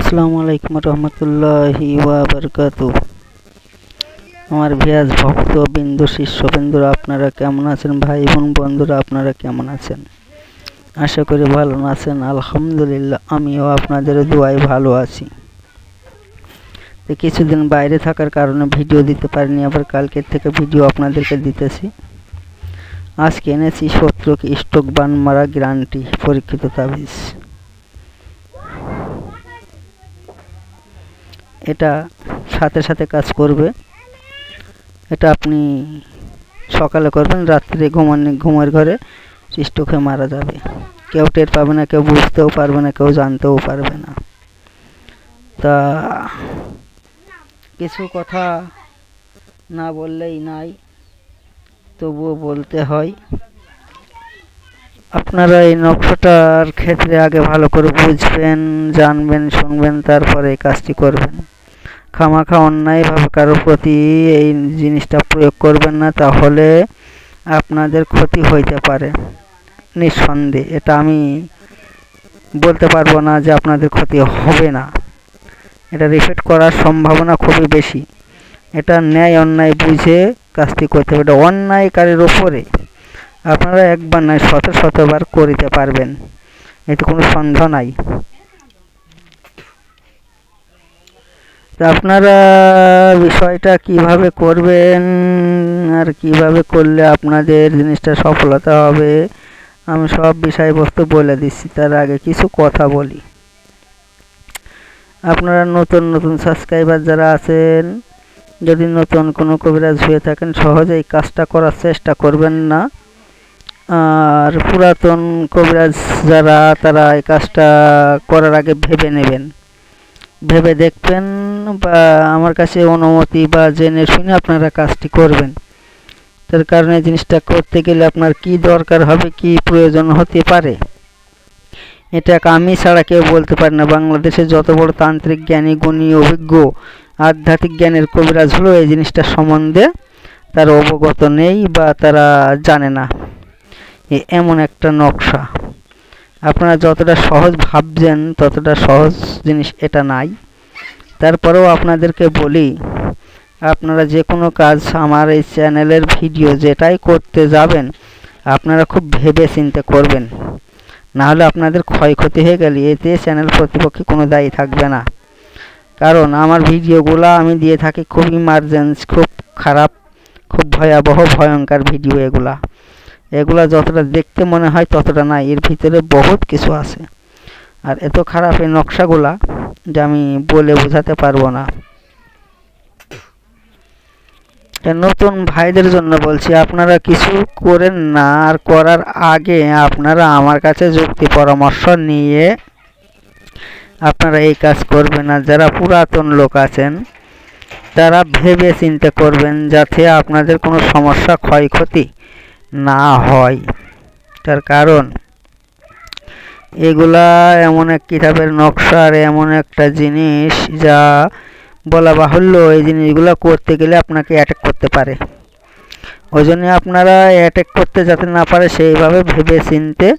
আসসালামু আলাইকুম রহমতুল্লাহি বারকাত আমার ভিয়াজ ভক্ত বিন্দু শিষ্য বিন্দুরা আপনারা কেমন আছেন? ভাই বোন বন্ধুরা, আপনারা কেমন আছেন? আশা করি ভালো আছেন, আলহামদুলিল্লাহ, আমিও আপনাদের দোয়ায় ভালো আছি। তো কিছুদিন বাইরে থাকার কারণে ভিডিও দিতে পারিনি, আবার কালকের থেকে ভিডিও আপনাদেরকে দিতেছি। আজকে এনেছি শত্রুকে স্টোক বান মারা গ্যারান্টি পরীক্ষিত তাবিজ। এটা সাথে সাথে কাজ করবে। এটা আপনি সকালে করবেন, রাত্রে ঘুমানো ঘুমের ঘরে স্টোক হয়ে মারা যাবে। কেউ টের পাবে না, কেউ বুঝতেও পারবে না, কেউ জানতেও পারবে না। তা কিছু কথা না বললেই নাই, তবুও বলতে হয়। আপনারা এই নকশাটার ক্ষেত্রে আগে ভালো করে বুঝবেন, জানবেন, শুনবেন, তারপরে এই কাজটি করবেন। খামাখা অন্যায়ভাবে কারোর প্রতি এই জিনিসটা প্রয়োগ করবেন না, তাহলে আপনাদের ক্ষতি হইতে পারে। নিঃসন্দেহে, এটা আমি বলতে পারব না যে আপনাদের ক্ষতি হবে না। এটা রিফেক্ট করার সম্ভাবনা খুবই বেশি। এটা ন্যায় অন্যায় বুঝে কাজটি করতে হবে। এটা অন্যায়কারীর ওপরে আপনারা একবার নয়, শত শতবার করিতে পারবেন। এতে কোনো সন্দেহ নাই। আপনারা বিষয়টা কীভাবে করবেন আর কীভাবে করলে আপনাদের জিনিসটা সফলতা হবে, আমি সব বিষয়বস্তু বলে দিচ্ছি। তার আগে কিছু কথা বলি। আপনারা নতুন নতুন সাবস্ক্রাইবার যারা আছেন, যদি নতুন কোনো কবিরাজ হয়ে থাকেন সহজে এই কাজটা করার চেষ্টা করবেন না। আর পুরাতন কবিরাজ যারা, তারা এই কাজটা করার আগে ভেবে নেবেন। ভেবে দেখবেন বা আমার কাছে অনুমতি বা জেনে শুনে আপনারা কাজটি করবেন। তার কারণে জিনিসটা করতে গেলে আপনার কি দরকার হবে, কি প্রয়োজন হতে পারে? এটা আমি ছাড়া কেউ বলতে পারে না। বাংলাদেশে যত বড় তান্ত্রিক জ্ঞানী, গুণী, অভিজ্ঞ, আধ্যাত্মিক জ্ঞানের কবিরাজ হলো এই জিনিসটা সম্বন্ধে তার অবগত নেই বা তারা জানে না। এমন একটা নকশা। আপনারা যতটা সহজ ভাবছেন, ততটা সহজ জিনিস এটা নাই। তারপরেও আপনাদেরকে বলি, আপনারা যে কোনো কাজ আমার এই চ্যানেলের ভিডিও যেটাই করতে যাবেন, আপনারা খুব ভেবে চিন্তে করবেন। না হলে আপনাদের ক্ষয়ক্ষতি হয়ে গেলে এতে চ্যানেল প্রতিপক্ষে কোনো দায়ী থাকবে না। কারণ আমার ভিডিওগুলো আমি দিয়ে থাকি খুব ইমার্জেন্সি খুব খারাপ, খুব ভয়াবহ, ভয়ঙ্কর ভিডিও এগুলা। এগুলা যতটা দেখতে মনে হয় ততটা না এর ভিতরে বহুত কিছু আছে। আর এত খারাপ এই নকশাগুলা যে আমি বলে বোঝাতে পারব না। নতুন ভাইদের জন্য বলছি, আপনারা কিছু করেন না, আর করার আগে আপনারা আমার কাছে যুক্তি পরামর্শ নিয়ে আপনারা এই কাজ করবেন। আর যারা পুরাতন লোক আছেন, তারা ভেবে চিন্তা করবেন যাতে আপনাদের কোনো সমস্যা, ক্ষয়ক্ষতি না হয়। তার কারণ, এগুলা এমন এক কিতাবের নকশার এমন একটা জিনিস যা বলা বাহুল্য এই জিনিসগুলো করতে গেলে আপনাকে অ্যাটাক করতে পারে। ওই জন্য আপনারা অ্যাটাক করতে যাতে না পারে সেইভাবে ভেবে চিনতে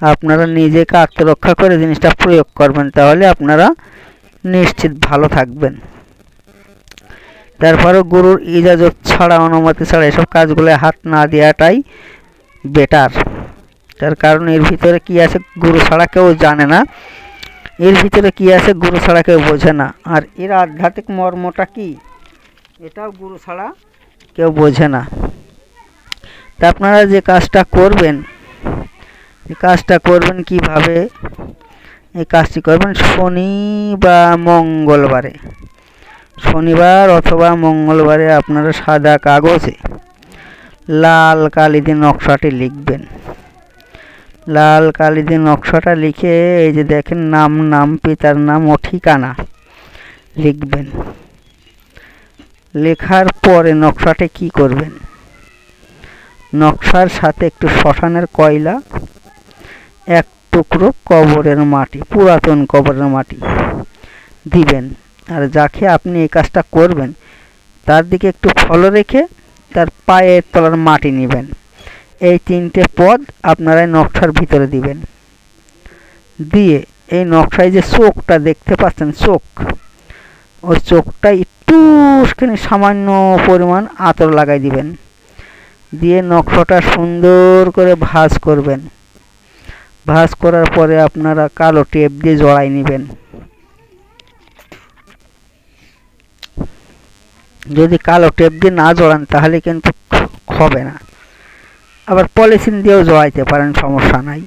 আপনারা নিজেকে আত্মরক্ষা করে জিনিসটা প্রয়োগ করবেন, তাহলে আপনারা নিশ্চিত ভালো থাকবেন। তারপরেও গুরুর ইজাজত ছাড়া, অনুমতি ছাড়া এসব কাজগুলো হাত না দেওয়াটাই বেটার তার কারণ এর ভিতরে কি আছে গুরু ছাড়া কেউ জানে না। এর ভিতরে কি আছে গুরু ছাড়া কেউ বোঝে না। আর এর আধ্যাত্মিক মর্মটা কি? এটাও গুরু ছাড়া কেউ বোঝে না। তা আপনারা যে কাজটা করবেন এই কাজটা করবেন কীভাবে? এই কাজটি করবেন শনি বা মঙ্গলবারে। শনিবার অথবা মঙ্গলবারে আপনারা সাদা কাগজে লাল কালি দিয়ে নকশাটি লিখবেন। লাল কালি দিয়ে নকশাটা লিখে এই যে দেখেন নাম নাম, পিতার নাম ও ঠিকানা লিখবেন। লেখার পরে নকশাটি কি করবেন? নকশার সাথে একটু শ্মশানের কয়লা, এক টুকরো কবরের মাটি, পুরাতন কবরের মাটি দিবেন। আর যাকে আপনি এই কাজটা করবেন, তার দিকে একটু ফলো রেখে তার পায়ের তলার মাটি নেবেন। এই তিনটে পদ আপনারা নকশার ভিতরে দিবেন। দিয়ে এই নকশায় যে চোখটা দেখতে পাচ্ছেন, চোখ, ওই চোখটা একটু সামান্য পরিমাণ আতর লাগাই দিবেন। দিয়ে নকশাটা সুন্দর করে ভাঁজ করবেন। ভাঁজ করার পরে আপনারা কালো টেপ দিয়ে জড়াই নেবেন। যদি কালো টেপ দিয়ে না জড়ান, তাহলে কিন্তু হবে না। আবার পলিথিন দিয়েও জড়াইতে পারেন, সমস্যা নাই।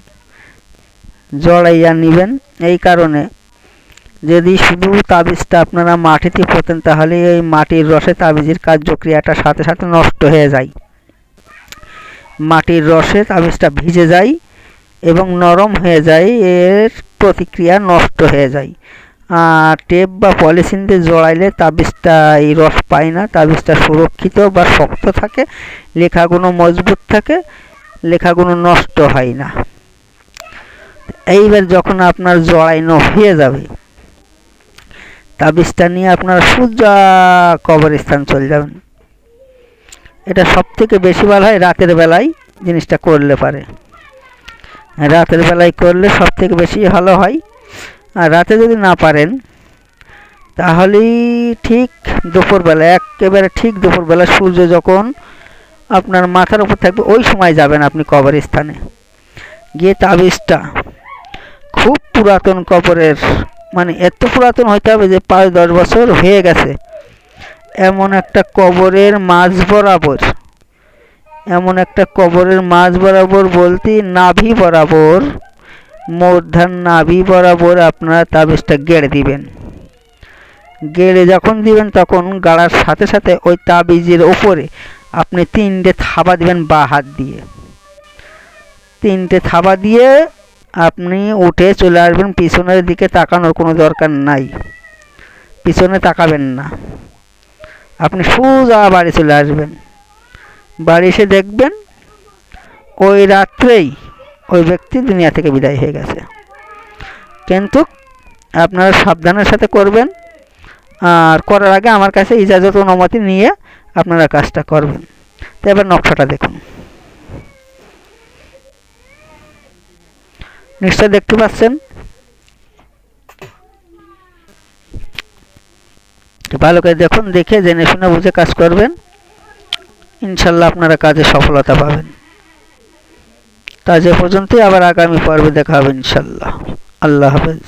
জড়াইয়া নেবেন, এই কারণে যদি শুধু তাবিজটা আপনারা মাটিতে পোতেন, তাহলে এই মাটির রসে তাবিজের কার্যক্রিয়াটা সাথে সাথে নষ্ট হয়ে যায়। মাটির রসে তাবিজটা ভিজে যায় এবং নরম হয়ে যায়, এর প্রতিক্রিয়া নষ্ট হয়ে যায়। টেপ বা পলিথিন দিয়ে জড়াইলে তাবিজটা এই রস পায় না, তাবিজটা সুরক্ষিত বা শক্ত থাকে, লেখাগুলো মজবুত থাকে, লেখাগুলো নষ্ট হয় না। এইবার যখন আপনার জড়াইনো হয়ে যাবে, তাবিজটা নিয়ে আপনারা সোজা কবরস্থান চলে যাবেন। এটা সব থেকে বেশি ভালো হয় রাতের বেলায় জিনিসটা করলে পারে। রাতের বেলায় করলে সব থেকে বেশি ভালো হয় আর রাতে যদি না পারেন, তাহলেই ঠিক দুপুরবেলা, একেবারে ঠিক দুপুরবেলা সূর্য যখন আপনার মাথার উপর থাকবে, ওই সময় যাবেন আপনি কবরস্থানে গিয়ে তাবিজটা, খুব পুরাতন কবরের মানে এত পুরাতন হইতে হবে যে পাঁচ, দশ বছর হয়ে গেছে। এমন একটা কবরের মাঝ বরাবর, এমন একটা কবরের মাঝ বরাবর বলতে নাভি বরাবর মূর্ধান নাভি বরাবর আপনারা তাবিজটা গেড়ে দিবেন। গেড়ে যখন দিবেন তখন গাড়ার সাথে সাথে ওই তাবিজের ওপরে আপনি তিনটে থাবা দিবেন বা হাত দিয়ে। তিনটে থাবা দিয়ে আপনি উঠে চলে আসবেন, পিছনের দিকে তাকানোর কোনো দরকার নাই। পিছনে তাকাবেন না। আপনি সোজা বাড়ি চলে আসবেন। বাড়ি এসে দেখবেন ওই রাত্রেই ওই ব্যক্তি দুনিয়া থেকে বিদায় হয়ে গেছে। কিন্তু আপনারা সাবধানের সাথে করবেন, আর করার আগে আমার কাছে ইজাজত অনুমতি নিয়ে আপনারা কাজটা করবেন। তো এবার নকশাটা দেখুন। নিশ্চয় দেখতে পাচ্ছেন? ভালো করে দেখুন, দেখে জেনে শুনে বুঝে কাজ করবেন। ইনশাল্লাহ আপনারা কাজে সফলতা পাবেন। তা যে পর্যন্তই আবার আগামী পর্বে দেখা হবে ইনশাল্লাহ। আল্লাহ হাফেজ।